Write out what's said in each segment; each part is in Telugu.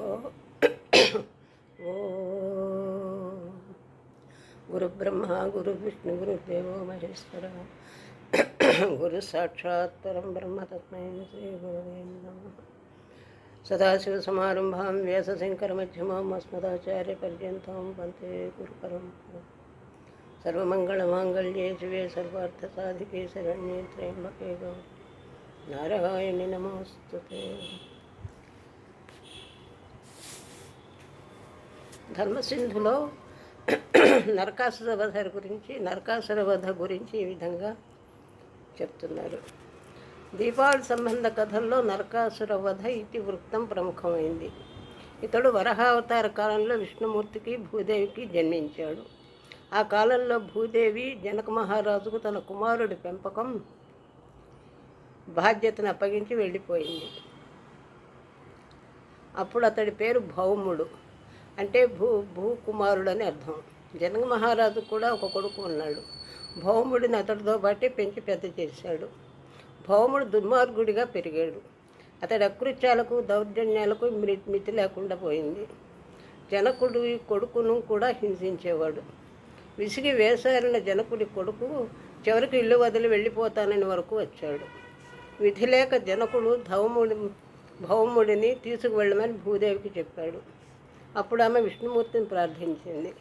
ఓ గురుబ్రహ్మ గురువిష్ణు గురుదేవో మహేశ్వర. గురు సాక్షాత్ పరం బ్రహ్మ తస్మై శ్రీ గురువే నమ. సదాశివసమారంభాం వ్యాసశంకరమధ్యమాం అస్మదాచార్యపర్యంతం వందే గురుపరంపర సర్వమంగళమాంగళ్యే శివే సర్వార్థసాధికే శరణ్యే త్రయంబకే గౌరీ. నారాయణి నమోస్తుతే. ధర్మసింధులో నరకాసుర వధ గురించి నరకాసుర వధ గురించి ఈ విధంగా చెప్తున్నారు. దీపావళి సంబంధ కథల్లో నరకాసుర వధ ఇతి వృత్తం ప్రముఖమైంది. ఇతడు వరహావతార కాలంలో విష్ణుమూర్తికి భూదేవికి జన్మించాడు. ఆ కాలంలో భూదేవి జనక మహారాజుకు తన కుమారుడి పెంపకం బాధ్యతను అప్పగించి వెళ్ళిపోయింది. అప్పుడు అతడి పేరు భౌముడు. అంటే భూ భూకుమారుడు అని అర్థం. జనక మహారాజు కూడా ఒక కొడుకు ఉన్నాడు. భౌముడిని అతడితో పాటే పెంచి పెద్ద చేశాడు. భౌముడు దుర్మార్గుడిగా పెరిగాడు. అతడి అకృత్యాలకు దౌర్జన్యాలకు మితి మితి లేకుండా పోయింది. జనకుడు ఈ కొడుకును కూడా హింసించేవాడు. విసిగి వేసారిన జనకుడి కొడుకు చివరికి ఇల్లు వదిలి వెళ్ళిపోతానని వరకు వచ్చాడు. విధి లేక జనకుడు ధౌముడి భౌముడిని తీసుకువెళ్ళమని భూదేవికి చెప్పాడు. అప్పుడు ఆమె విష్ణుమూర్తిని ప్రార్థించింది.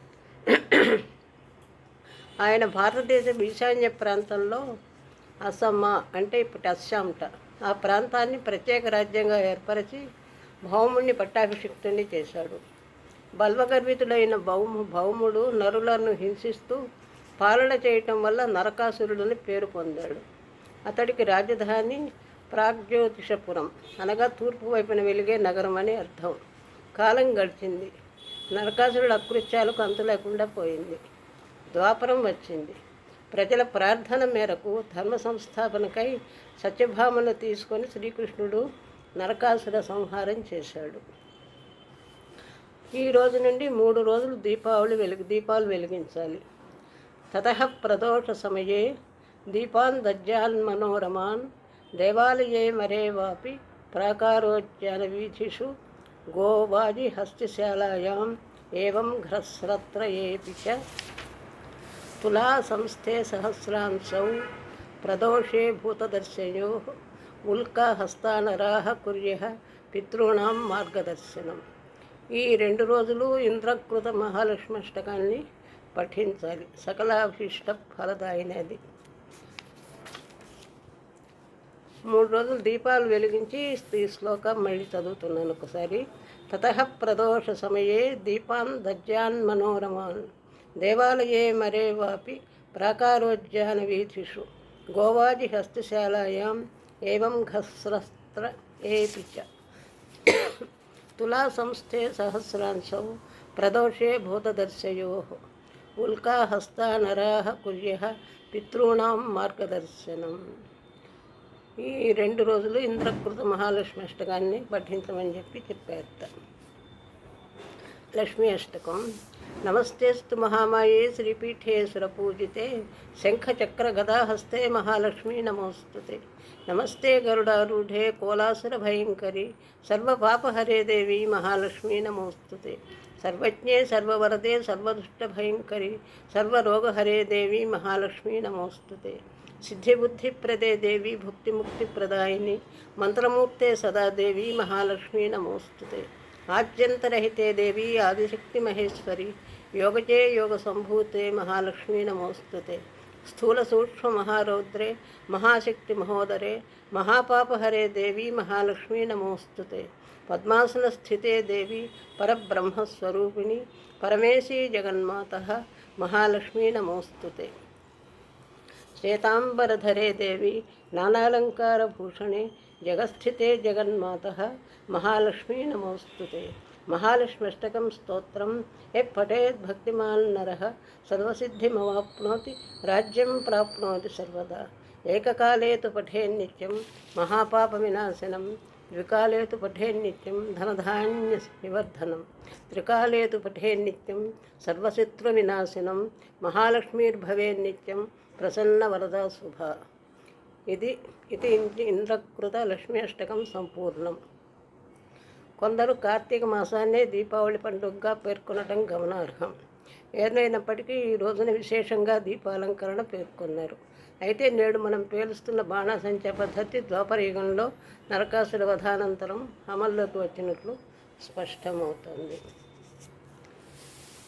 ఆయన భారతదేశం ఈశాన్య ప్రాంతంలో అసమ్మా అంటే ఇప్పుడు అస్సాంట. ఆ ప్రాంతాన్ని ప్రత్యేక రాజ్యంగా ఏర్పరిచి భౌముడిని పట్టాభిషిక్తుని చేశాడు. బల్వగర్భితుడైన భౌము భౌముడు నరులను హింసిస్తూ పాలన చేయటం వల్ల నరకాసురుడని పేరు పొందాడు. అతడికి రాజధాని ప్రాగ్జ్యోతిషపురం అనగా తూర్పు వైపున వెలిగే నగరం అని అర్థం. కాలం గడిచింది. నరకాసురుడు అకృత్యాలకు అంతు లేకుండా పోయింది. ద్వాపరం వచ్చింది. ప్రజల ప్రార్థన మేరకు ధర్మ సంస్థాపనకై సత్యభామను తీసుకొని శ్రీకృష్ణుడు నరకాసుర సంహారం చేశాడు. ఈ రోజు నుండి మూడు రోజులు దీపావళి వెలుగు దీపాలు వెలిగించాలి. తత ప్రదోష సమయే దీపాన్ దజ్జాన్ మనోరమాన్ దేవాలయే మరేవాపి ప్రాకారోద్యాన వీధిషు గోవాజి హస్తిశాలాయాం ఏవం ఘ్రస్రత్రయేపి చ. తులా సంస్థే సహస్రాంశౌ ప్రదోషే భూతదర్శయో ఉల్కా హస్తానరాహ కుర్య పితॄణాం మార్గదర్శనం. ఈ రెండు రోజులు ఇంద్రకృత మహాలక్ష్మి అష్టకాన్ని పఠించాలి. సకలాభిష్ట ఫలదాయినది. మూడు రోజులు దీపాలు వెలిగించి ఈ శ్లోకం మళ్ళీ చదువుతున్నాను ఒకసారి. తత ప్రదోష సమయే దీపాన్ దజ్జాన్ మనోరమాన్. దేవాలయే మరే వాపి ప్రాకారోద్యాన వీధిషు. గోవాజి హస్తశాలాయాం ఏం ఘస్రస్త్ర ఏపి చ. తులా సంస్థే సహస్రాంశౌ ప్రదోషే భూతదర్శయో. ఉల్కాహస్తానరాహ కుర్య పితॄణాం మార్గదర్శనం. ఈ రెండు రోజులు ఇంద్రకృత మహాలక్ష్మి అష్టకాన్ని పఠించమని చెప్పి చెప్పేస్తా. లక్ష్మీ అష్టకం. నమస్తేస్తు మహామాయే శ్రీపీఠేశ్వర పూజితే శంఖచక్ర గదాహస్తే మహాలక్ష్మీ నమోస్తుతే. నమస్తే గరుడారూఢే కోలాసుర భయంకరి సర్వపాపహరే దేవి మహాలక్ష్మీ నమోస్తుతే. సర్వజ్ఞే సర్వవరదే సర్వదుష్ట భయంకరి సర్వరోగహరే దేవి మహాలక్ష్మీ నమోస్తుతే. सिद्धिबुद्धिप्रदे देवी प्रदाय मंत्रमूर्ते सदा देवी महालक्ष्मी नमोऽस्तु आद्यंतरहिते देवी आदिशक्ति महेश्वरी। योगजे योगसम्भूते महालक्ष्मी नमोऽस्तु ते स्थूलसूक्ष्ममहारौद्रे महाशक्तिमहोदरे महापापहरे देवी महालक्ष्मी नमोऽस्तु पद्मासन स्थिते देवी परब्रह्मस्वरूपिणी। परमेशी जगन्माता महालक्ष्मी नमोऽस्तु श्वेताम्बरधरे देवी नानालङ्कारभूषणे जगत्स्थिते जगन्मातः, महालक्ष्मी नमोऽस्तु ते। महालक्ष्म्यष्टकं स्तोत्रं यः पठेद्भक्तिमान् नरः, सर्वसिद्धिमवाप्नोति, राज्यं प्राप्नोति सर्वदा। एककाले तु पठेन्नित्यं महापापविनाशनं ద్వికాలే తు పఠేన్నిత్యం ధనధాన్య నివర్ధనం. త్రికాలే తు పఠేన్నిత్యం సర్వశత్రువినాశనం మహాలక్ష్మీర్భవేన్నిత్యం ప్రసన్న శుభ. ఇది ఇది ఇంద్రకృత లక్ష్మీ అష్టకం సంపూర్ణం. కొందరు కార్తీక మాసాన్నే దీపావళి పండుగగా పేర్కొనటం గమనార్హం. ఏదైనప్పటికీ ఈ రోజున విశేషంగా దీపాలంకరణ పేర్కొన్నారు. అయితే నేడు మనం పేలుస్తున్న బాణాసంచా పద్ధతి ద్వాపరయుగంలో నరకాసుల వధానంతరం అమల్లోకి వచ్చినట్లు స్పష్టమవుతుంది.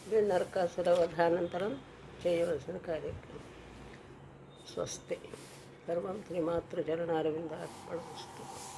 ఇది నరకాసుల వధానంతరం చేయవలసిన కార్యక్రమం. స్వస్తి. సర్వం శ్రీమాతృ చరణారవింద వస్తుంది